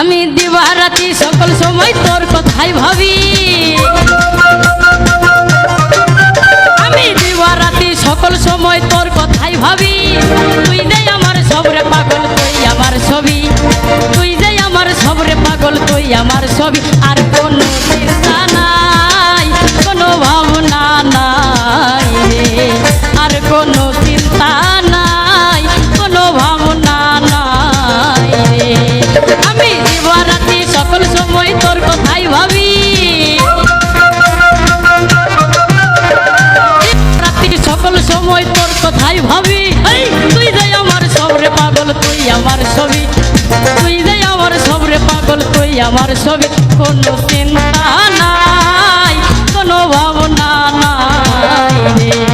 আমি দিবারাতি সকল সময় তোর কথাই ভাবি। আমি দিবারাতি সকল সময় তোর কথাই ভাবি। তুই যাই আমার সবরে পাগল, তুই আমার ছবি। তুই যাই আমার সবরে পাগল, তুই আমার ছবি। আর আমার ছবি? তুই যে আমার সবরে পাগল, তুই আমার ছবি। কোনো চিন্তা নাই, কোনো ভাবনা নাই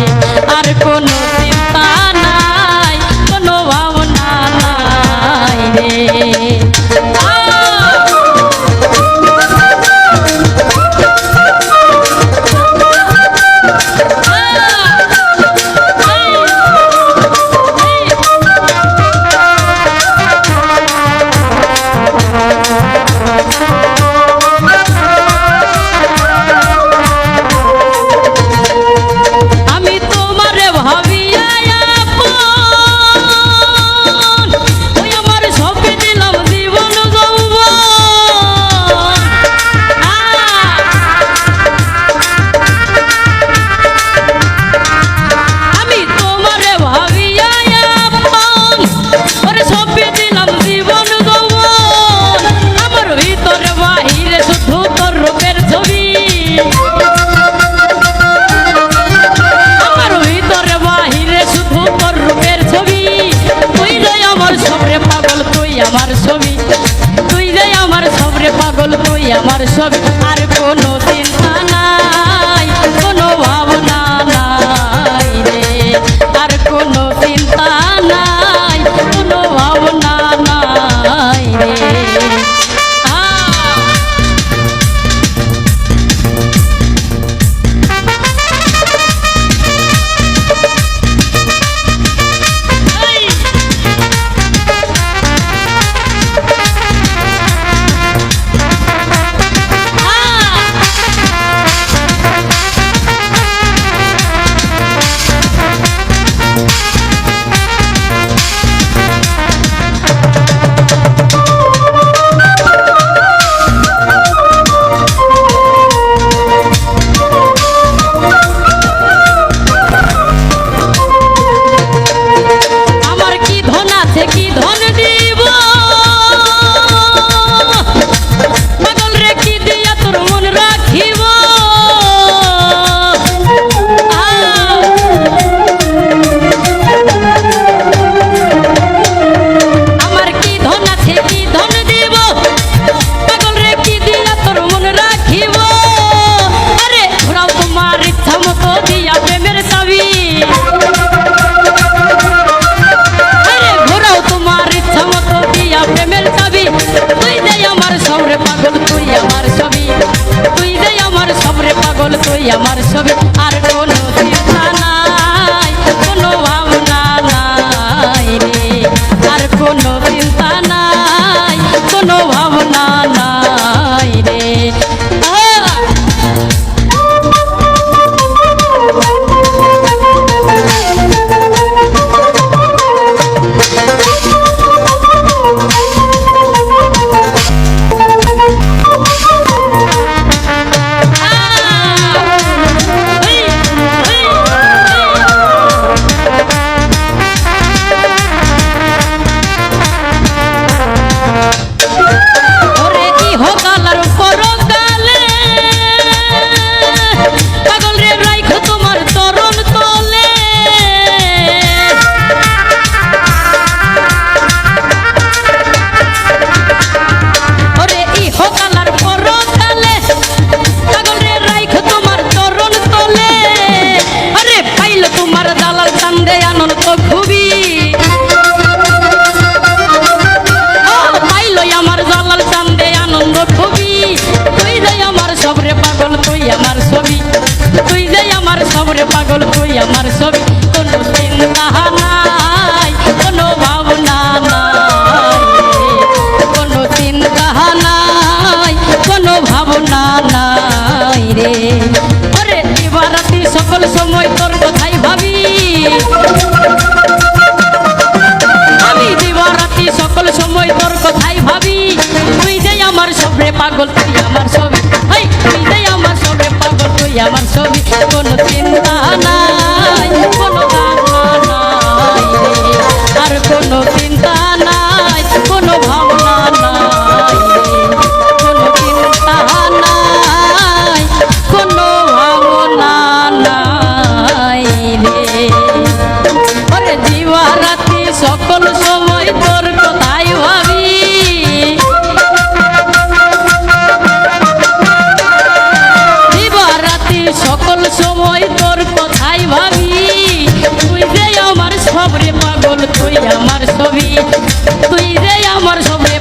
পাগল তুই আমার সবে আর বলো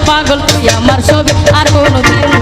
পাগল তুই আমার ছবি আর কোনো চিন্তা